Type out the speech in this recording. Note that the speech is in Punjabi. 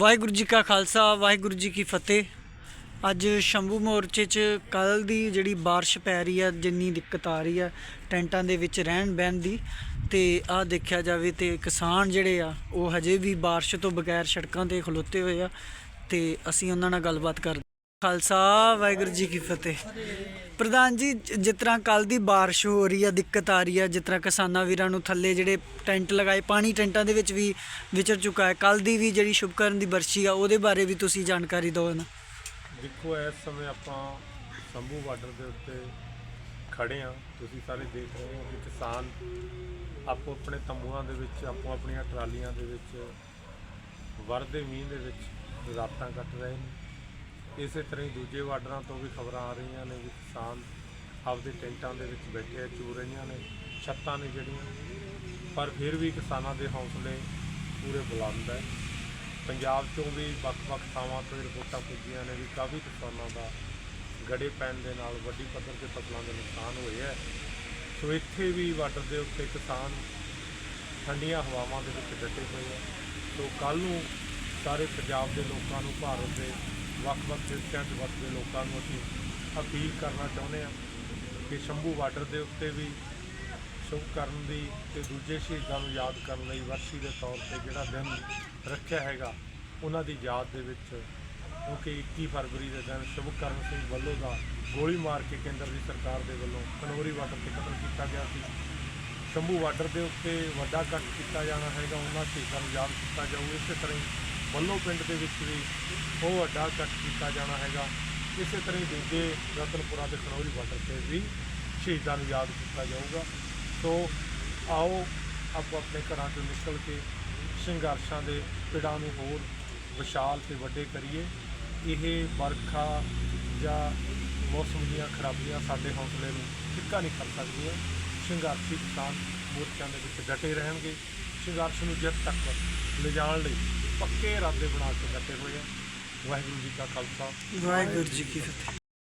ਵਾਹਿਗੁਰੂ ਜੀ ਕਾ ਖਾਲਸਾ, ਵਾਹਿਗੁਰੂ ਜੀ ਕੀ ਫਤਿਹ। ਅੱਜ ਸ਼ੰਭੂ ਮੋਰਚੇ 'ਚ ਕੱਲ ਦੀ ਜਿਹੜੀ ਬਾਰਿਸ਼ ਪੈ ਰਹੀ ਆ, ਜਿੰਨੀ ਦਿੱਕਤ ਆ ਰਹੀ ਆ, ਟੈਂਟਾਂ ਦੇ ਵਿੱਚ ਰਹਿਣ ਬਹਿਣ ਦੀ, ਤੇ ਆਹ ਦੇਖਿਆ ਜਾਵੇ ਤੇ ਕਿਸਾਨ ਜਿਹੜੇ ਆ, ਉਹ ਹਜੇ ਵੀ ਬਾਰਿਸ਼ ਤੋਂ ਬਗੈਰ ਸੜਕਾਂ ਤੇ ਖਲੋਤੇ ਹੋਏ ਆ, ਤੇ ਅਸੀਂ ਉਹਨਾਂ ਨਾਲ ਗੱਲਬਾਤ ਕਰਦੇ ਖਾਲਸਾ ਵਾਹਿਗੁਰੂ ਜੀ ਕੀ ਫਤਿਹ। ਪ੍ਰਧਾਨ ਜੀ ਜਿਸ ਤਰ੍ਹਾਂ ਕੱਲ ਦੀ ਬਾਰਿਸ਼ ਹੋ ਰਹੀ ਆ, ਦਿੱਕਤ ਆ ਰਹੀ ਆ, ਜਿਸ ਤਰ੍ਹਾਂ ਕਿਸਾਨਾਂ ਵੀਰਾਂ ਨੂੰ ਥੱਲੇ ਜਿਹੜੇ ਟੈਂਟ ਲਗਾਏ, ਪਾਣੀ ਟੈਂਟਾਂ ਦੇ ਵਿੱਚ ਵੀ ਵਿਚਰ ਚੁੱਕਾ ਹੈ। ਕੱਲ ਦੀ ਵੀ ਜਿਹੜੀ ਸ਼ੁਭਕਰਨ ਦੀ ਬਰਸ਼ੀ ਆ, ਉਹਦੇ ਬਾਰੇ ਵੀ ਤੁਸੀਂ ਜਾਣਕਾਰੀ ਦਿਓ ਨਾ। ਦੇਖੋ, ਇਸ ਸਮੇਂ ਆਪਾਂ ਸੰਭੂ ਬਾਰਡਰ ਦੇ ਉੱਤੇ ਖੜੇ ਆ ਤੁਸੀਂ ਸਾਰੇ ਦੇਖ ਰਹੇ ਹੋ ਕਿ ਕਿਸਾਨ ਆਪੋ ਆਪਣੇ ਤੰਬੂਆਂ ਦੇ ਵਿੱਚ, ਆਪੋ ਆਪਣੀਆਂ ਟਰਾਲੀਆਂ ਦੇ ਵਿੱਚ, ਵਰਦੇ ਮੀਂਹ ਦੇ ਵਿੱਚ ਰਾਤਾਂ ਕੱਟ ਰਹੇ ਨੇ। ਇਸੇ ਤਰ੍ਹਾਂ ਹੀ ਦੂਜੇ ਬਾਰਡਰਾਂ ਤੋਂ ਵੀ ਖਬਰਾਂ ਆ ਰਹੀਆਂ ਨੇ ਵੀ ਕਿਸਾਨ ਆਪਦੇ ਟੈਂਟਾਂ ਦੇ ਵਿੱਚ ਬੈਠੇ ਆ ਚੂ ਰਹੀਆਂ ਨੇ, ਛੱਤਾਂ ਨੇ ਜਿਹੜੀਆਂ। ਪਰ ਫਿਰ ਵੀ ਕਿਸਾਨਾਂ ਦੇ ਹੌਸਲੇ ਪੂਰੇ ਬੁਲੰਦ ਹੈ। ਪੰਜਾਬ ਚੋਂ ਵੀ ਵੱਖ-ਵੱਖ ਥਾਵਾਂ ਤੋਂ ਰਿਪੋਰਟਾਂ ਪੁੱਜੀਆਂ ਨੇ ਵੀ ਕਾਫੀ ਕਿਸਾਨਾਂ ਦਾ ਗੜੇ ਪੈਣ ਦੇ ਨਾਲ ਵੱਡੀ ਪੱਧਰ ਤੇ ਫਸਲਾਂ ਦੇ ਨੁਕਸਾਨ ਹੋਏ ਹੈ। ਸੋ ਇੱਥੇ ਵੀ ਬਾਰਡਰ ਦੇ ਉੱਤੇ ਕਿਸਾਨ ਠੰਡੀਆਂ ਹਵਾਵਾਂ ਦੇ ਵਿੱਚ ਡਟੇ ਹੋਏ ਆ ਸੋ ਕੱਲ ਨੂੰ ਸਾਰੇ ਪੰਜਾਬ ਦੇ ਲੋਕਾਂ ਨੂੰ ਭਾਰਤ ਦੇ ਵੱਖ-ਵੱਖ ਹਿੱਸਿਆਂ 'ਚ ਵੱਸਦੇ ਲੋਕਾਂ ਨੂੰ ਅਸੀਂ ਅਪੀਲ ਕਰਨਾ ਚਾਹੁੰਦੇ ਹਾਂ ਕਿ ਸ਼ੰਭੂ ਬਾਰਡਰ ਦੇ ਉੱਤੇ ਵੀ ਸ਼ੁਭ ਕਰਨ ਦੀ ਤੇ ਦੂਜੇ ਸ਼ਹੀਦਾਂ ਨੂੰ ਯਾਦ ਕਰਨ ਲਈ ਵਰਸ਼ੀ ਦੇ ਤੌਰ ਤੇ ਜਿਹੜਾ ਦਿਨ ਰੱਖਿਆ ਹੈਗਾ, ਉਹਨਾਂ ਦੀ ਯਾਦ ਦੇ ਵਿੱਚ ਕਿਉਂਕਿ 21 ਫਰਵਰੀ ਦੇ ਦਿਨ ਸ਼ੁਭਕਰਨ ਸਿੰਘ ਵੱਲੋਂ ਦਾ ਗੋਲੀ ਮਾਰ ਕੇ ਕੇਂਦਰ ਦੀ ਸਰਕਾਰ ਦੇ ਵੱਲੋਂ ਕਨੌਰੀ ਬਾਰਡਰ ਤੇ ਕਤਲ ਕੀਤਾ ਗਿਆ ਸੀ। ਸ਼ੰਭੂ ਬਾਰਡਰ ਦੇ ਉੱਤੇ ਵੱਡਾ ਇਕੱਠ ਕੀਤਾ ਜਾਣਾ ਹੈਗਾ, ਉਹਨਾਂ ਸ਼ਹੀਦਾਂ ਨੂੰ ਯਾਦ ਕੀਤਾ ਜਾਊ। ਇਸੇ ਤਰ੍ਹਾਂ ਹੀ ਵੱਲੋਂ ਪਿੰਡ ਦੇ ਵਿੱਚ ਵੀ ਉਹ ਵੱਡਾ ਇਕੱਠ ਕੀਤਾ ਜਾਣਾ ਹੈਗਾ। ਇਸੇ ਤਰ੍ਹਾਂ ਹੀ ਦੂਜੇ ਰਤਨਪੁਰਾ ਤੇ ਖਨੌਰੀ ਬਾਰਡਰ ਤੇ ਵੀ ਸ਼ਹੀਦਾਂ ਨੂੰ ਯਾਦ ਕੀਤਾ ਜਾਊਗਾ। ਸੋ ਆਓ, ਆਪੋ ਆਪਣੇ ਘਰਾਂ ਤੋਂ ਨਿਕਲ ਕੇ ਸੰਘਰਸ਼ਾਂ ਦੇ ਪਿੜਾਂ ਨੂੰ ਹੋਰ ਵਿਸ਼ਾਲ ਤੇ ਵੱਡੇ ਕਰੀਏ। ਇਹ ਵਰਖਾ ਜਾਂ ਮੌਸਮ ਦੀਆਂ ਖਰਾਬੀਆਂ ਸਾਡੇ ਹੌਸਲੇ ਨੂੰ ਫਿੱਕਾ ਨਹੀਂ ਕਰ ਸਕਦੀਆਂ। ਸੰਘਰਸ਼ੀ ਕਿਸਾਨ ਮੋਰਚਿਆਂ ਦੇ ਵਿੱਚ ਡਟੇ ਰਹਿਣਗੇ। ਸੰਘਰਸ਼ ਨੂੰ ਜਿੱਤ ਤੱਕ ਲਿਜਾਣ ਲਈ ਪੱਕੇ ਇਰਾਦੇ ਬਣਾ ਕੇ ਡਟੇ ਹੋਏ ਆ। ਵਾਹਿਗੁਰੂ ਜੀ ਕਾ ਖਾਲਸਾ। ਵਾਹਿਗੁਰੂ ਜੀ ਕੀ ਫਤਿਹ।